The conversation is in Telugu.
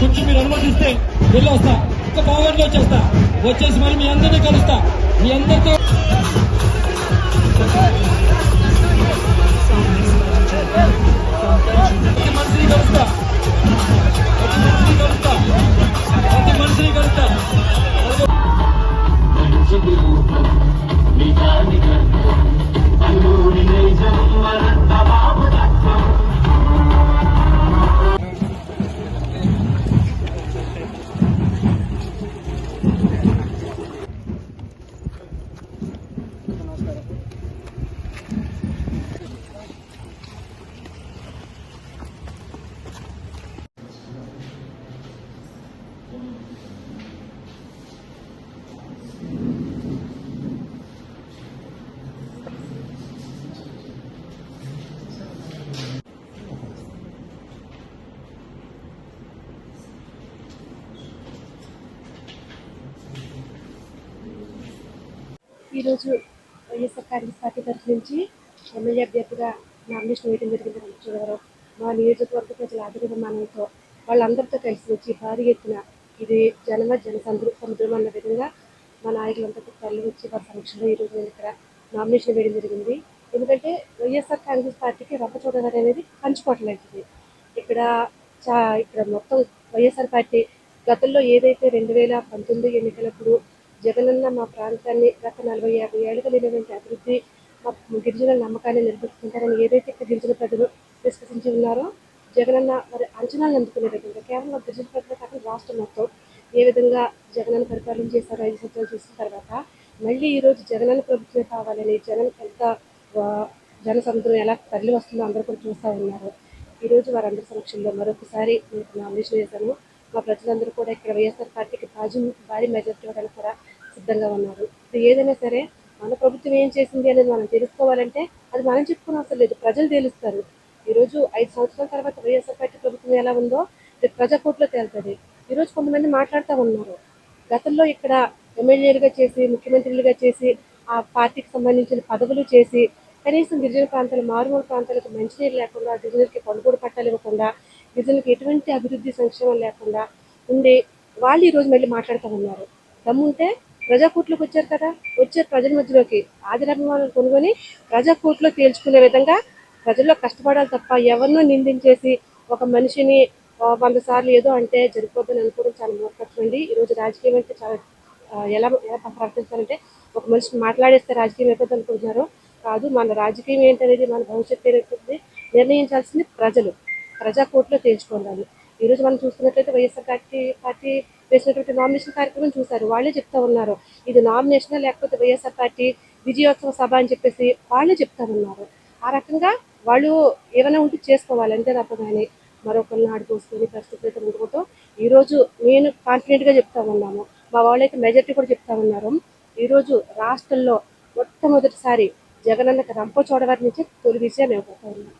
కొంచెం మీరు అనుమతిస్తే వెళ్ళి వస్తా ఇంకా బాగా వచ్చేస్తా. వచ్చేసి మరి మీ అందరినీ కలుస్తా. మీ అందరితో ప్రతి ఈరోజు వైఎస్ఆర్ కాంగ్రెస్ పార్టీ తరఫు నుంచి ఎమ్మెల్యే అభ్యర్థిగా నామినేషన్ వేయడం జరిగింది. రంగచోడవరం మా నియోజకవర్గ ప్రజల ఆదరణమానంతో వాళ్ళందరితో కలిసి వచ్చి భారీ ఎత్తున ఇది జనమ జన సముద్రం అన్న విధంగా మా నాయకులంతా తరలి వచ్చి వారి సమక్షంలో ఈరోజు నేను ఇక్కడ నామినేషన్ వేయడం జరిగింది. ఎందుకంటే వైఎస్ఆర్ కాంగ్రెస్ పార్టీకి రంగచోడవరం అనేది పంచుకోవట్లేదు ఇక్కడ చా ఇక్కడ మొత్తం వైఎస్ఆర్ పార్టీ గతంలో ఏదైతే రెండు వేల పంతొమ్మిది ఎన్నికలప్పుడు జగనన్న మా ప్రాంతాన్ని గత నలభై యాభై ఏళ్ళుగా లేనటువంటి అభివృద్ధి మా గిరిజనుల నమ్మకాన్ని నిలబెట్టుకుంటారని ఏదైతే ఇక్కడ గిరిజన ప్రజలు విశ్వసించి ఉన్నారో జగనన్న మరి అంచనాలు అందుకునే విధంగా కేవలం గిరిజన ప్రజలు కాకుండా రాష్ట్రం మొత్తం ఏ విధంగా జగనన్న పరిపాలన చేశారో ఐదు సంవత్సరాలు చూసిన తర్వాత మళ్ళీ ఈరోజు జగనన్న ప్రభుత్వమే కావాలని జగన్ ఎంత జనసముద్రం జన సముద్రం ఎలా తరలి వస్తుందో అందరూ కూడా చూస్తూ ఉన్నారు. ఈరోజు వారందరి సమక్షంలో మరొకసారి నేను నామినేషన్ చేశాను మా ప్రజలందరూ కూడా ఇక్కడ వైఎస్ఆర్ పార్టీకి భారీ భారీ మెజార్టీ ఇవ్వడానికి కూడా సిద్ధంగా ఉన్నారు. ఇప్పుడు ఏదైనా సరే మన ప్రభుత్వం ఏం చేసింది అనేది మనం తెలుసుకోవాలంటే అది మనం చెప్పుకుని అవసరం లేదు. ప్రజలు తెలుస్తారు. ఈరోజు ఐదు సంవత్సరాల తర్వాత వైఎస్ఆర్ పార్టీ ప్రభుత్వం ఎలా ఉందో రేపు ప్రజాకోట్లో తేలుతుంది. ఈరోజు కొంతమంది మాట్లాడుతూ ఉన్నారు. గతంలో ఇక్కడ ఎమ్మెల్యేలుగా చేసి ముఖ్యమంత్రులుగా చేసి ఆ పార్టీకి సంబంధించిన పదవులు చేసి కనీసం గిరిజన ప్రాంతాలు మారుమూల ప్రాంతాలకు మంచినీరు లేకుండా గిరిజనులకి కొనుగోలు పట్టాలు ఇవ్వకుండా గిరిజనులకి ఎటువంటి అభివృద్ధి సంక్షేమం లేకుండా ఉండి వాళ్ళు ఈరోజు మళ్ళీ మాట్లాడుతూ ఉన్నారు. దమ్ముంటే ప్రజాకూట్లోకి వచ్చారు కదా వచ్చే ప్రజల మధ్యలోకి. ఆదిరాభిమానులు కొనుగొని ప్రజాకూట్లో తేల్చుకునే విధంగా ప్రజల్లో కష్టపడాలి తప్ప ఎవరినో నిందించేసి ఒక మనిషిని వంద సార్లు ఏదో అంటే జరిగిపోద్దని అనుకోవడం చాలా మూర్ఖత్వం ఈరోజు రాజకీయం అంటే చాలా ఎలా ఎలా ప్రవర్తించాలంటే ఒక మనిషిని మాట్లాడేస్తే రాజకీయం అయిపోద్ది అనుకుంటున్నారు. కాదు మన రాజకీయం ఏంటనేది మన భవిష్యత్తు ఏంటనేది నిర్ణయించాల్సింది ప్రజలు. ప్రజా కోర్టులో తేల్చుకోవాలి ఈరోజు మనం చూస్తున్నట్లయితే వైఎస్ఆర్ పార్టీ పార్టీ వేసినటువంటి నామినేషన్ కార్యక్రమం చూశారు. వాళ్ళే చెప్తా ఉన్నారు. ఇది నామినేషన్ లేకపోతే వైఎస్ఆర్ పార్టీ విజయోత్సవ సభ అని చెప్పేసి వాళ్ళే చెప్తా ఉన్నారు. ఆ రకంగా వాళ్ళు ఏమైనా ఉంటే చేసుకోవాలి. అంతే తప్ప కానీ మరొకరిని ఆడుకోసుకొని పరిస్థితులు అయితే ఉండకూడదు. ఈరోజు నేను కాన్ఫిడెంట్గా చెప్తా ఉన్నాను. మా వాళ్ళైతే మెజార్టీ కూడా చెప్తా ఉన్నారు. ఈరోజు రాష్ట్రంలో మొట్టమొదటిసారి జగనన్నకు రంపచోడవారి నుంచి తొలి విజయం ఇవ్వబోతా ఉన్నాం